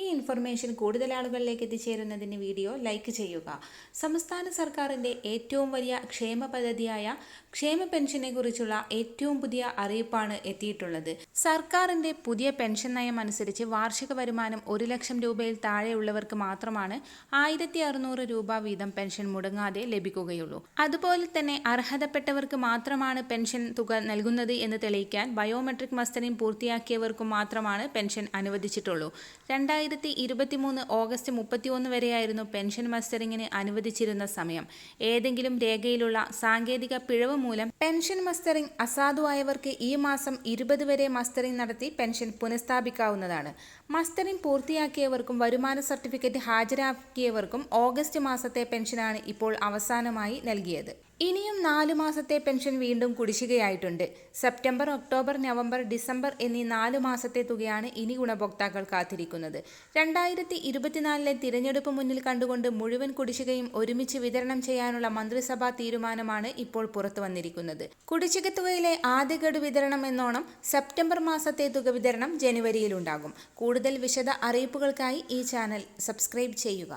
ഈ ഇൻഫർമേഷൻ കൂടുതൽ ആളുകളിലേക്ക് എത്തിച്ചേരുന്നതിന് വീഡിയോ ലൈക്ക് ചെയ്യുക. സംസ്ഥാന സർക്കാരിന്റെ ഏറ്റവും വലിയ ക്ഷേമ പദ്ധതിയായ ക്ഷേമ പെൻഷനെ കുറിച്ചുള്ള ഏറ്റവും പുതിയ അറിയിപ്പാണ് എത്തിയിട്ടുള്ളത്. സർക്കാരിന്റെ പുതിയ പെൻഷൻ നയം അനുസരിച്ച് വാർഷിക വരുമാനം ഒരു ലക്ഷം രൂപയിൽ താഴെയുള്ളവർക്ക് മാത്രമാണ് ആയിരത്തി അറുന്നൂറ് രൂപ വീതം പെൻഷൻ മുടങ്ങാതെ ലഭിക്കുകയുള്ളൂ. അതുപോലെ തന്നെ അർഹതപ്പെട്ടവർക്ക് മാത്രമാണ് പെൻഷൻ തുക നൽകുന്നത് എന്ന് തെളിയിക്കാൻ ബയോമെട്രിക് മസ്റ്ററിംഗ് പൂർത്തിയാക്കിയവർക്കും മാത്രമാണ് പെൻഷൻ അനുവദിച്ചിട്ടുള്ളൂ. രണ്ടായിരത്തി ഇരുപത്തിമൂന്ന് ഓഗസ്റ്റ് മുപ്പത്തിയൊന്ന് വരെയായിരുന്നു പെൻഷൻ മസ്റ്ററിങ്ങിന് അനുവദിച്ചിരുന്ന സമയം. ഏതെങ്കിലും രേഖയിലുള്ള സാങ്കേതിക പിഴവ് മൂലം പെൻഷൻ മസ്റ്ററിംഗ് അസാധുവായവർക്ക് ഈ മാസം ഇരുപത് വരെ മസ്റ്ററിംഗ് നടത്തി പെൻഷൻ പുനഃസ്ഥാപിക്കാവുന്നതാണ്. മസ്റ്ററിംഗ് പൂർത്തിയാക്കിയവർക്കും വരുമാന സർട്ടിഫിക്കറ്റ് ഹാജരാക്കിയവർക്കും ഓഗസ്റ്റ് മാസത്തെ പെൻഷനാണ് ഇപ്പോൾ അവസാനമായി നൽകിയത്. ഇനിയും നാലു മാസത്തെ പെൻഷൻ വീണ്ടും കുടിശ്ശികയായിട്ടുണ്ട്. സെപ്റ്റംബർ ഒക്ടോബർ നവംബർ ഡിസംബർ എന്നീ നാലു മാസത്തെ തുകയാണ് ഇനി ഗുണഭോക്താക്കൾ കാത്തിരിക്കുന്നത്. രണ്ടായിരത്തി ഇരുപത്തിനാലിലെ തിരഞ്ഞെടുപ്പ് മുന്നിൽ കണ്ടുകൊണ്ട് മുഴുവൻ കുടിശ്ശികയും ഒരുമിച്ച് വിതരണം ചെയ്യാനുള്ള മന്ത്രിസഭാ തീരുമാനമാണ് ഇപ്പോൾ പുറത്തു വന്നിരിക്കുന്നത്. കുടിശ്ശിക തുകയിലെ ആദ്യ ഗഡു വിതരണം എന്നോണം സെപ്റ്റംബർ മാസത്തെ തുക വിതരണം ജനുവരിയിലുണ്ടാകും കൂടുതൽ വിശദ അറിയിപ്പുകൾക്കായി ഈ ചാനൽ സബ്സ്ക്രൈബ് ചെയ്യുക.